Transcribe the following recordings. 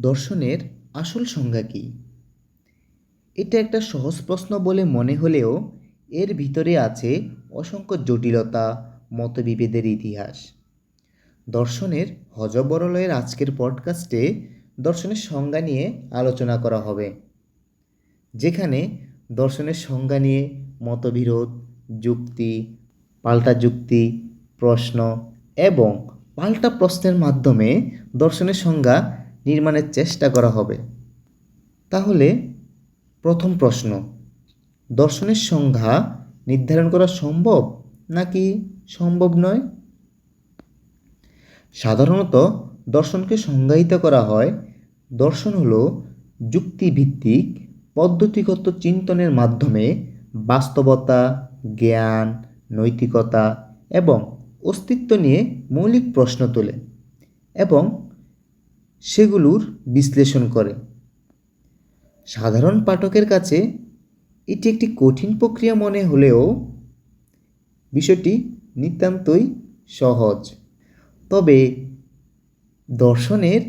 দর্শনের আসল সংজ্ঞা কী? এটা একটা সহজ প্রশ্ন বলে মনে হলেও এর ভিতরে আছে অসংখ্য জটিলতা, মতবিভেদের ইতিহাস। দর্শনের হজবরলয়ের আজকের পডকাস্টে দর্শনের সংজ্ঞা নিয়ে আলোচনা করা হবে। যেখানে দর্শনের সংজ্ঞা নিয়ে মতবিরোধ, যুক্তি, পাল্টা যুক্তি, প্রশ্ন এবং পাল্টা প্রশ্নের মাধ্যমে দর্শনের সংজ্ঞা নির্মাণের চেষ্টা করা হবে। তাহলে প্রথম প্রশ্ন, দর্শনের সংজ্ঞা নির্ধারণ করা সম্ভব নাকি সম্ভব নয়? সাধারণত দর্শনকে সংজ্ঞায়িত করা হয়, দর্শন হল যুক্তিভিত্তিক পদ্ধতিগত চিন্তনের মাধ্যমে বাস্তবতা, জ্ঞান, নৈতিকতা এবং অস্তিত্ব নিয়ে মৌলিক প্রশ্ন তোলে এবং সেগুলোর বিশ্লেষণ করে। সাধারণ পাঠকের কাছে এটি একটি কঠিন প্রক্রিয়া মনে হলেও বিষয়টি নিতান্তই সহজ। তবে দর্শনের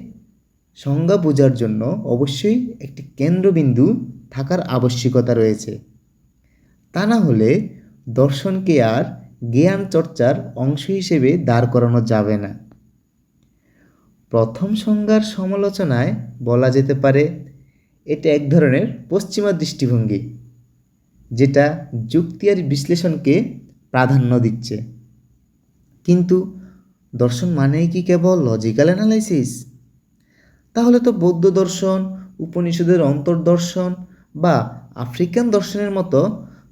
সংজ্ঞা বোঝার জন্য অবশ্যই একটি কেন্দ্রবিন্দু থাকার আবশ্যিকতা রয়েছে। তা না হলে দর্শনকে আর জ্ঞান চর্চার অংশ হিসেবে দাঁড় করানো যাবে না। প্রথম সংজ্ঞার সমালোচনায় বলা যেতে পারে, এটা এক ধরনের পশ্চিমা দৃষ্টিভঙ্গি, যেটা যুক্তি আর বিশ্লেষণকে প্রাধান্য দিচ্ছে। কিন্তু দর্শন মানেই কি কেবল লজিক্যাল অ্যানালাইসিস তাহলে তো বৌদ্ধ দর্শন, উপনিষদের অন্তর্দর্শন বা আফ্রিকান দর্শনের মতো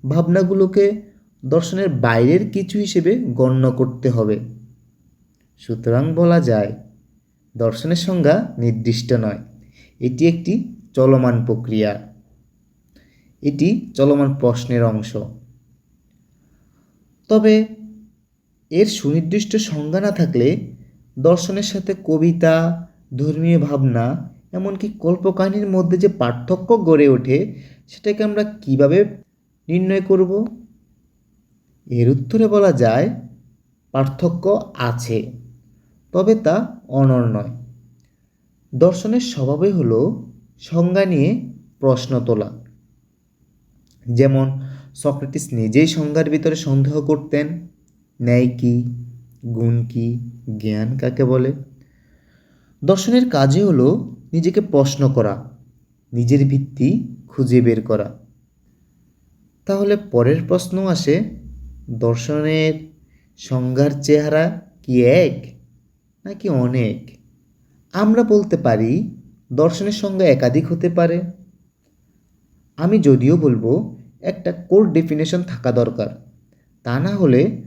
ভাবনাগুলোকে দর্শনের বাইরের কিছু হিসেবে গণ্য করতে হবে। সুতরাং বলা যায় দর্শনের সংজ্ঞা নির্দিষ্ট নয়। এটি একটি চলমান প্রক্রিয়া। এটি চলমান প্রশ্নের অংশ। তবে এর সুনির্দিষ্ট সংজ্ঞা না থাকলে দর্শনের সাথে কবিতা, ধর্মীয় ভাবনা, এমনকি কল্পকাহিনীর মধ্যে যে পার্থক্য গড়ে ওঠে, সেটাকে আমরা কীভাবে নির্ণয় করব? এর উত্তরে বলা যায়, পার্থক্য আছে। তবে তা অনর নয়। দর্শনের স্বভাবই হল সংজ্ঞা নিয়ে প্রশ্ন তোলা। যেমন, সক্রেটিস নিজেই সংজ্ঞার ভিতরে সন্দেহ করতেন, ন্যায় কী, গুণ কি, জ্ঞান কাকে বলে? দর্শনের কাজই হলো নিজেকে প্রশ্ন করা, নিজের ভিত্তি খুঁজে বের করা। তাহলে পরের প্রশ্ন আসে, দর্শনের সংজ্ঞার চেহারা কি এক? নাকি অনেক? আমরা বলতে পারি, দর্শনের সংজ্ঞা একাধিক হতে পারে। আমি যদিও বলব, একটা কোর ডেফিনেশন থাকা দরকার। তা না হলে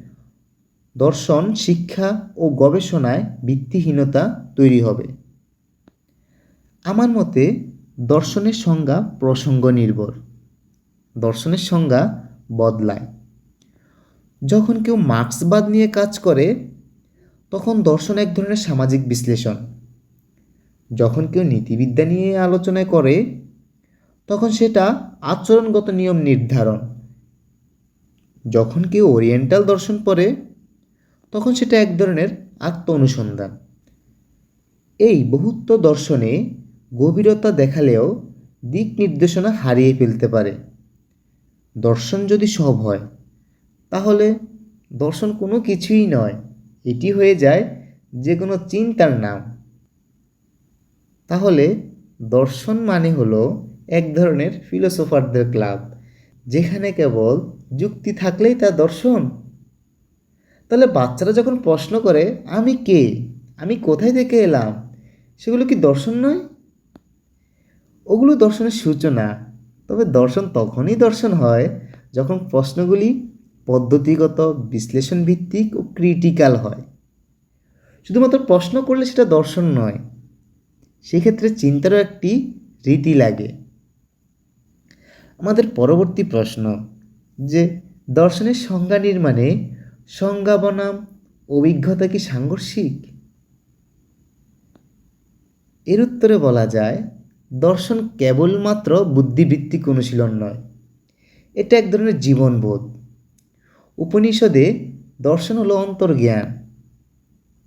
দর্শন, শিক্ষা ও গবেষণায় ভিত্তিহীনতা তৈরি হবে। আমার মতে, দর্শনের সংজ্ঞা প্রসঙ্গ নির্ভর দর্শনের সংজ্ঞা বদলায়। যখন কেউ মার্ক্সবাদ নিয়ে কাজ করে তখন দর্শন এক ধরনের সামাজিক বিশ্লেষণ। যখন কেউ নীতিবিদ্যা নিয়ে আলোচনা করে, তখন সেটা আচরণগত নিয়ম নির্ধারণ। যখন কেউ ওরিয়েন্টাল দর্শন পড়ে, তখন সেটা এক ধরনের আত্ম অনুসন্ধান এই বহুত্ব দর্শনে গভীরতা দেখালেও দিক নির্দেশনা হারিয়ে ফেলতে পারে। দর্শন যদি সব হয়, তাহলে দর্শন কোনো কিছুই নয়। এটি হয়ে যায় যে কোনো চিন্তার নাম। তাহলে দর্শন মানে হলো এক ধরনের ফিলোসোফারদের ক্লাব যেখানে কেবল যুক্তি থাকলেই তা দর্শন। তাহলে বাচ্চারা যখন প্রশ্ন করে, আমি কে? আমি কোথায় থেকে এলাম? সেগুলো কি দর্শন নয়? ওগুলো দর্শনের সূচনা। তবে দর্শন তখনই দর্শন হয় যখন প্রশ্নগুলি পদ্ধতিগত বিশ্লেষণ ভিত্তিক ও ক্রিটিক্যাল হয়। শুধুমাত্র প্রশ্ন করলে সেটা দর্শন নয়, সেক্ষেত্রে চিন্তারও একটি রীতি লাগে। আমাদের পরবর্তী প্রশ্ন, যে দর্শনের সংজ্ঞা নির্মাণে সংজ্ঞা বনাম অভিজ্ঞতা কি সাংঘর্ষিক? এর উত্তরে বলা যায়, দর্শন কেবলমাত্র বুদ্ধিবৃত্তিক অনুশীলন নয়, এটা এক ধরনের জীবনবোধ। উপনিষদে দর্শন হলো অন্তর্জ্ঞান,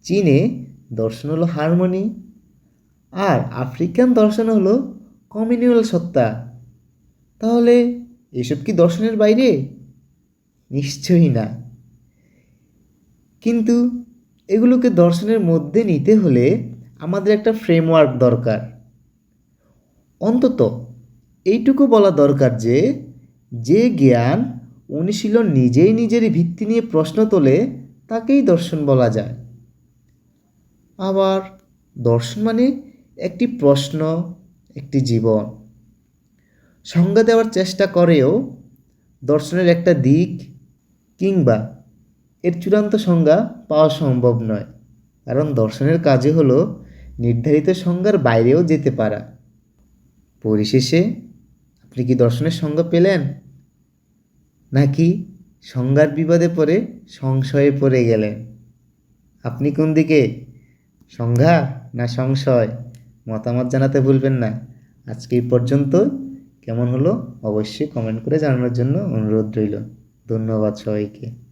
চীনে দর্শন হলো হারমোনি, আর আফ্রিকান দর্শন হলো কমিউনিয়াল সত্তা। তাহলে এসব কি দর্শনের বাইরে? নিশ্চয়ই না। কিন্তু এগুলোকে দর্শনের মধ্যে নিতে হলে আমাদের একটা ফ্রেমওয়ার্ক দরকার। অন্তত এইটুকু বলা দরকার যে যে জ্ঞান অনুশীলন নিজেই নিজের ভিত্তি নিয়ে প্রশ্ন তোলে, তাকেই দর্শন বলা যায়। আবার দর্শন মানে একটি প্রশ্ন, একটি জীবন। সংজ্ঞা দেওয়ার চেষ্টা করেও দর্শনের একটা দিক কিংবা এর চূড়ান্ত সংজ্ঞা পাওয়া সম্ভব নয়। কারণ দর্শনের কাজে হলো নির্ধারিত সংজ্ঞার বাইরেও যেতে পারা। পরিশেষে, আপনি কি দর্শনের সংজ্ঞা পেলেন? নাকি সংজ্ঞার বিবাদে পড়ে সংশয়ে পড়ে গেলেন আপনি কোন দিকে? সংজ্ঞা না সংশয়? মতামত জানাতে ভুলবেন না। আজকে এই পর্যন্ত। কেমন হলো? অবশ্যই কমেন্ট করে জানানোর জন্য অনুরোধ রইল। ধন্যবাদ সবাইকে।